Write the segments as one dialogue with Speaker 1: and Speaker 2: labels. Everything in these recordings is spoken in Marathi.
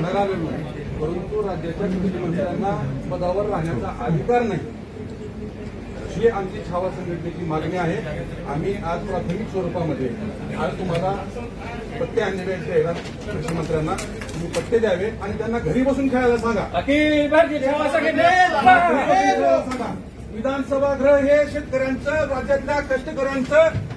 Speaker 1: राहणारा नाही परंतु राज्याच्या मुख्यमंत्र्यांना पदावर राहण्याचा अधिकार नाही. ही आमची छावा संघटनेची मागणी आहे. आम्ही आज प्राथमिक स्वरूपामध्ये आज तुम्हाला पत्ते आणलेले आहेत कृषी मंत्र्यांना तुम्ही पत्ते द्यावे आणि त्यांना घरी बसून खेळायला सांगा. विधानसभा गृह हे शेतकऱ्यांचं राज्यातल्या कष्टकऱ्यांचं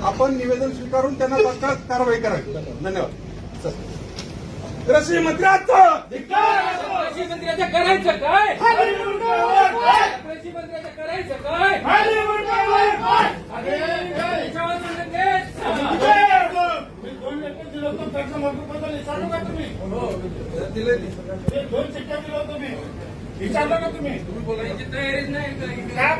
Speaker 1: आपण निवेदन स्वीकारून त्यांना तात्काळ कारवाई करावी. धन्यवाद. चल. कृषी मंत्र्याचं
Speaker 2: कृषी मंत्र्याचं करायचं काय कृषी मंत्र्याचं करायचं काय अखिल सेवा संघटनेत
Speaker 3: मी दोन लेटर दिलं होतं त्याचं महत्त्वबद्दल विचारलं का तुम्ही
Speaker 1: दिले.
Speaker 3: ते दोन चिठ्ठ्या दिलं होतं मी विचारलं का तुम्ही?
Speaker 2: बोलायची तयारीच नाही
Speaker 3: काय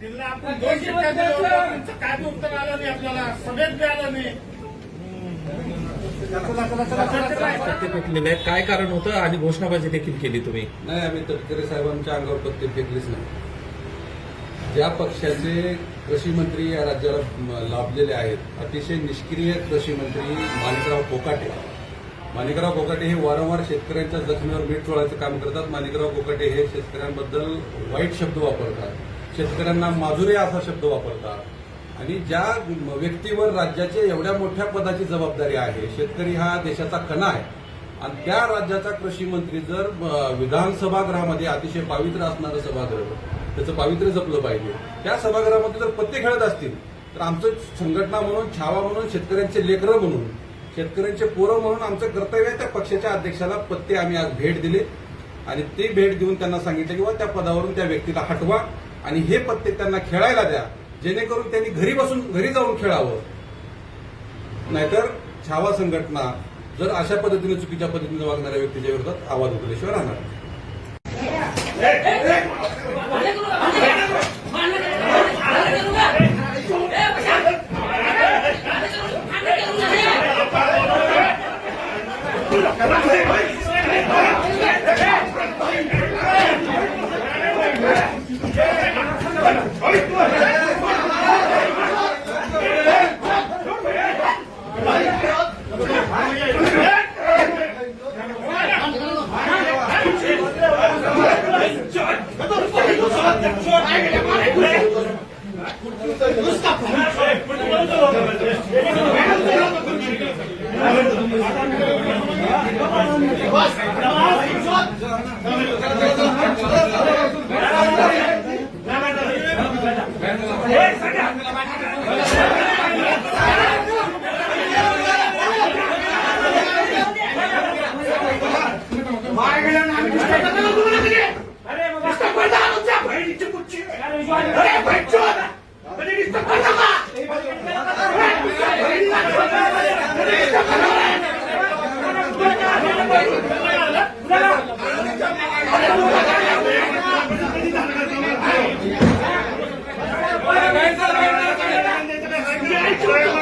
Speaker 3: तिला आपण दोन उत्तर आलं नाही आपल्याला? सभेत बी आलं नाही.
Speaker 4: पत्ते फेकलेले आहेत काय कारण होतं? आणि घोषणाबाजी देखील केली तुम्ही.
Speaker 5: नाही आम्ही तटकरे साहेबांच्या अंगावर पत्ते फेकलेच नाही. ज्या पक्षाचे कृषी मंत्री या राज्याला लाभलेले आहेत अतिशय निष्क्रिय कृषी मंत्री माणिकराव कोकाटे. माणिकराव कोकाटे हे वारंवार शेतकऱ्यांच्या जखमीवर मीठ चोळायचं काम करतात. माणिकराव कोकाटे हे शेतकऱ्यांबद्दल वाईट शब्द वापरतात. शेतकऱ्यांना माजुरी असा शब्द वापरतात. आणि ज्या व्यक्तीवर राज्याच्या एवढ्या मोठ्या पदाची जबाबदारी आहे शेतकरी हा देशाचा कणा आहे. आणि त्या राज्याचा कृषी मंत्री जर विधानसभागृहामध्ये अतिशय पावित्र्य असणारं सभागृह त्याचं पावित्र्य जपलं पाहिजे. त्या सभागृहामध्ये जर पत्ते खेळत असतील तर आमचं संघटना म्हणून छावा म्हणून शेतकऱ्यांचे लेकरं म्हणून शेतकऱ्यांचे पोरं म्हणून आमचं कर्तव्य आहे त्या पक्षाच्या अध्यक्षाला पत्ते आम्ही आज भेट दिले. आणि ते भेट देऊन त्यांना सांगितलं किंवा त्या पदावरून त्या व्यक्तीला हटवा आणि हे पत्ते त्यांना खेळायला द्या. जेणेकरून त्यांनी घरी बसून घरी जाऊन खेळावं. नाहीतर छावा संघटना जर अशा पद्धतीने चुकीच्या पद्धतीने वागणाऱ्या व्यक्तीच्या विरोधात आवाज उठवल्याशिवाय राहणार नाही.
Speaker 3: थांबायचं असतं का? तुम्ही लोकांमध्ये- तुम्ही सगळ्यांना विचारतात. मला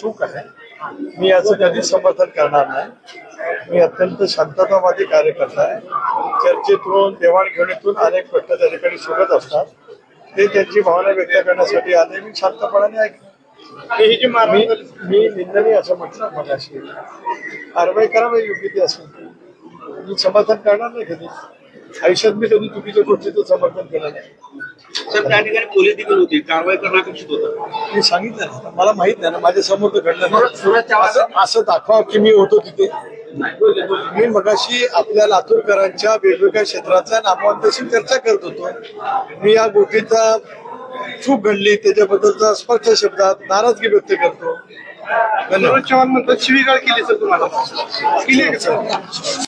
Speaker 6: चूक आहे. मी याचं कधीच समर्थन करणार नाही. मी अत्यंत शांततावादी कार्यकर्ता आहे. चर्चेतून देवाणघेवाणीतून अनेक प्रश्न त्या ठिकाणी सुटत असतात. ते त्यांची भावना व्यक्त करण्यासाठी आले. मी शांतपणाने ऐकले मी मी निंदनीय असं म्हटलं मगाशी. कारवाई करावी योग्य ती असेल ती. मी समर्थन करणार नाही कधी. आयुष्यात मी कधी चुकीच्या गोष्टीचं समर्थन केलं नाही.
Speaker 7: सर त्या ठिकाणी पोलीस देखील होते. कारवाई करणं अपेक्षित होतं.
Speaker 6: मी सांगितलं ना मला माहीत नाही ना माझ्यासमोर तर घडलं. असं असं दाखवा की मी होतो तिथे. मी मगाशी आपल्या लातूरकरांच्या वेगवेगळ्या क्षेत्राच्या नामवंताशी चर्चा करत होतो. मी या गोष्टीचा चूक घडली. त्याच्याबद्दलचा स्पष्ट शब्दात नाराजगी व्यक्त करतो. धन्यवाद.
Speaker 7: चव्हाण म्हणतात शिवीगाळ केली सर तुम्हाला. केली आहे का सर?